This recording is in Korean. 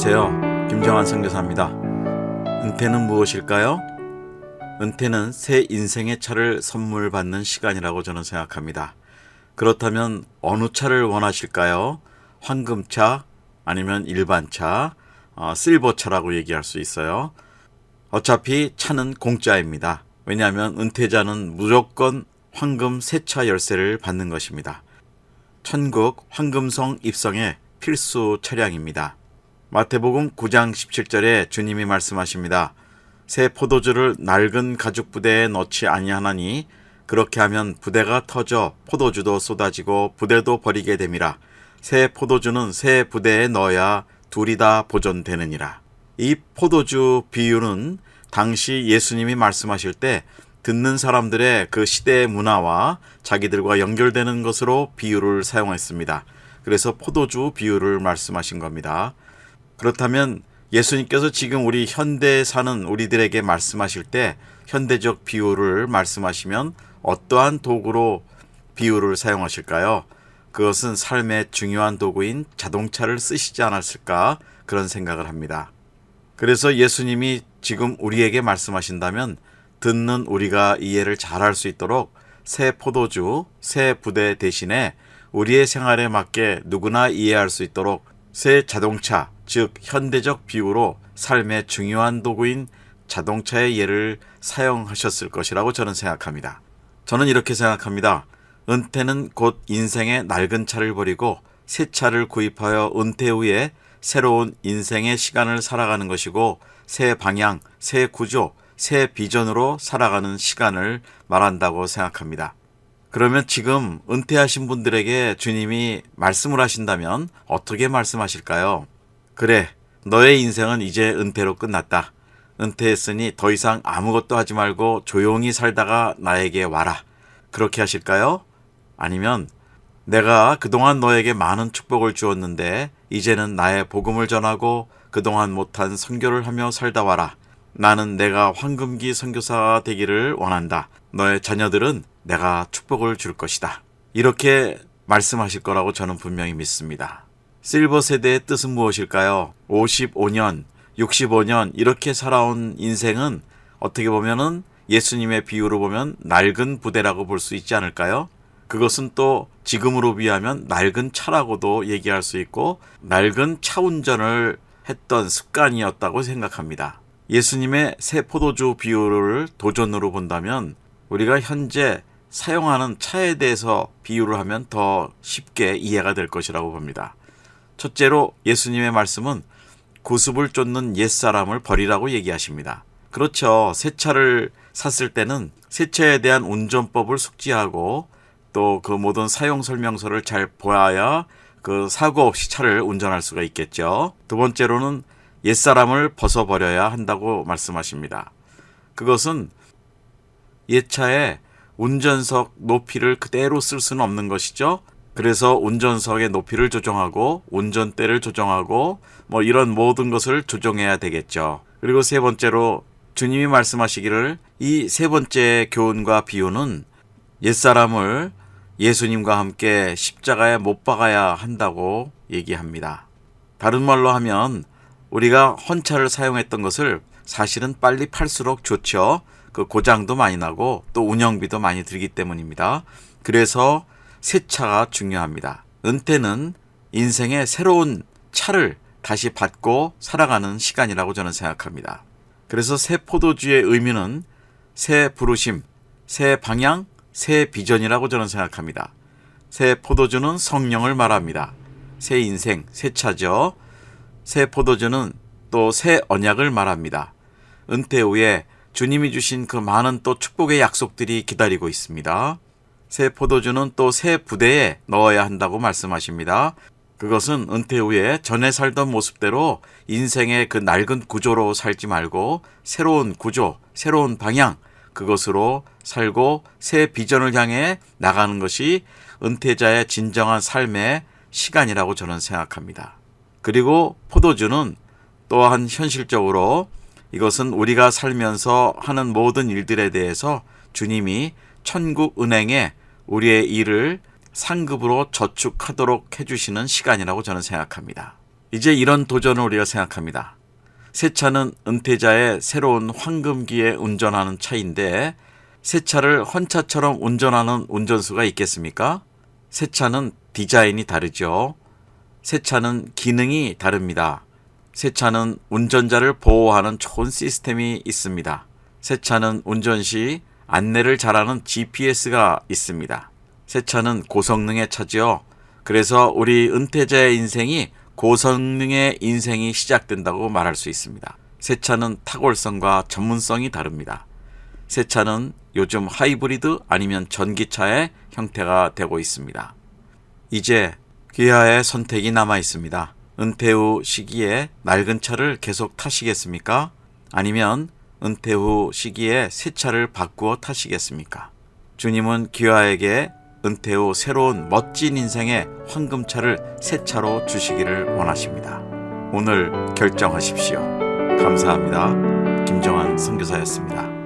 안녕하세요. 김정환 선교사입니다. 은퇴는 무엇일까요? 은퇴는 새 인생의 차를 선물 받는 시간이라고 저는 생각합니다. 그렇다면 어느 차를 원하실까요? 황금차 아니면 일반차, 어, 실버차라고 얘기할 수 있어요. 어차피 차는 공짜입니다. 왜냐하면 은퇴자는 무조건 황금 세차 열쇠를 받는 것입니다. 천국 황금성 입성의 필수 차량입니다. 마태복음 9장 17절에 주님이 말씀하십니다. 새 포도주를 낡은 가죽 부대에 넣지 아니하나니 그렇게 하면 부대가 터져 포도주도 쏟아지고 부대도 버리게 됨이라. 새 포도주는 새 부대에 넣어야 둘이 다 보존되느니라. 이 포도주 비유는 당시 예수님이 말씀하실 때 듣는 사람들의 그 시대의 문화와 자기들과 연결되는 것으로 비유를 사용했습니다. 그래서 포도주 비유를 말씀하신 겁니다. 그렇다면 예수님께서 지금 우리 현대에 사는 우리들에게 말씀하실 때 현대적 비유를 말씀하시면 어떠한 도구로 비유를 사용하실까요? 그것은 삶의 중요한 도구인 자동차를 쓰시지 않았을까 그런 생각을 합니다. 그래서 예수님이 지금 우리에게 말씀하신다면 듣는 우리가 이해를 잘 할 수 있도록 새 포도주, 새 부대 대신에 우리의 생활에 맞게 누구나 이해할 수 있도록 새 자동차, 즉 현대적 비유로 삶의 중요한 도구인 자동차의 예를 사용하셨을 것이라고 저는 생각합니다. 저는 이렇게 생각합니다. 은퇴는 곧 인생의 낡은 차를 버리고 새 차를 구입하여 은퇴 후에 새로운 인생의 시간을 살아가는 것이고 새 방향, 새 구조, 새 비전으로 살아가는 시간을 말한다고 생각합니다. 그러면 지금 은퇴하신 분들에게 주님이 말씀을 하신다면 어떻게 말씀하실까요? 그래, 너의 인생은 이제 은퇴로 끝났다. 은퇴했으니 더 이상 아무것도 하지 말고 조용히 살다가 나에게 와라. 그렇게 하실까요? 아니면 내가 그동안 너에게 많은 축복을 주었는데 이제는 나의 복음을 전하고 그동안 못한 선교를 하며 살다 와라. 나는 내가 황금기 선교사가 되기를 원한다. 너의 자녀들은 내가 축복을 줄 것이다. 이렇게 말씀하실 거라고 저는 분명히 믿습니다. 실버 세대의 뜻은 무엇일까요? 55년, 65년 이렇게 살아온 인생은 어떻게 보면은 예수님의 비유로 보면 낡은 부대라고 볼 수 있지 않을까요? 그것은 또 지금으로 비하면 낡은 차라고도 얘기할 수 있고 낡은 차 운전을 했던 습관이었다고 생각합니다. 예수님의 새 포도주 비유를 도전으로 본다면 우리가 현재 사용하는 차에 대해서 비유를 하면 더 쉽게 이해가 될 것이라고 봅니다. 첫째로 예수님의 말씀은 구습을 쫓는 옛사람을 버리라고 얘기하십니다. 그렇죠. 새 차를 샀을 때는 새 차에 대한 운전법을 숙지하고 또 그 모든 사용 설명서를 잘 보아야 그 사고 없이 차를 운전할 수가 있겠죠. 두 번째로는 옛사람을 벗어버려야 한다고 말씀하십니다. 그것은 옛차에 운전석 높이를 그대로 쓸 수는 없는 것이죠. 그래서 운전석의 높이를 조정하고 운전대를 조정하고 뭐 이런 모든 것을 조정해야 되겠죠. 그리고 세 번째로 주님이 말씀하시기를 이 세 번째 교훈과 비유는 옛사람을 예수님과 함께 십자가에 못 박아야 한다고 얘기합니다. 다른 말로 하면 우리가 헌차를 사용했던 것을 사실은 빨리 팔수록 좋죠. 그 고장도 많이 나고 또 운영비도 많이 들기 때문입니다. 그래서 새 차가 중요합니다. 은퇴는 인생의 새로운 차를 다시 받고 살아가는 시간이라고 저는 생각합니다. 그래서 새 포도주의 의미는 새 부르심, 새 방향, 새 비전이라고 저는 생각합니다. 새 포도주는 성령을 말합니다. 새 인생, 새 차죠. 새 포도주는 또 새 언약을 말합니다. 은퇴 후에 주님이 주신 그 많은 또 축복의 약속들이 기다리고 있습니다. 새 포도주는 또 새 부대에 넣어야 한다고 말씀하십니다. 그것은 은퇴 후에 전에 살던 모습대로 인생의 그 낡은 구조로 살지 말고 새로운 구조, 새로운 방향, 그것으로 살고 새 비전을 향해 나가는 것이 은퇴자의 진정한 삶의 시간이라고 저는 생각합니다. 그리고 포도주는 또한 현실적으로 이것은 우리가 살면서 하는 모든 일들에 대해서 주님이 천국 은행에 우리의 일을 상급으로 저축하도록 해주시는 시간이라고 저는 생각합니다. 이제 이런 도전을 우리가 생각합니다. 새 차는 은퇴자의 새로운 황금기에 운전하는 차인데 새 차를 헌차처럼 운전하는 운전수가 있겠습니까? 새 차는 디자인이 다르죠. 새 차는 기능이 다릅니다. 새 차는 운전자를 보호하는 좋은 시스템이 있습니다. 새 차는 운전 시 안내를 잘하는 GPS가 있습니다. 새 차는 고성능의 차지요. 그래서 우리 은퇴자의 인생이 고성능의 인생이 시작된다고 말할 수 있습니다. 새 차는 탁월성과 전문성이 다릅니다. 새 차는 요즘 하이브리드 아니면 전기차의 형태가 되고 있습니다. 이제 귀하의 선택이 남아 있습니다. 은퇴 후 시기에 낡은 차를 계속 타시겠습니까? 아니면 은퇴 후 시기에 새 차를 바꾸어 타시겠습니까? 주님은 귀하에게 은퇴 후 새로운 멋진 인생의 황금차를 새 차로 주시기를 원하십니다. 오늘 결정하십시오. 감사합니다. 김정환 선교사였습니다.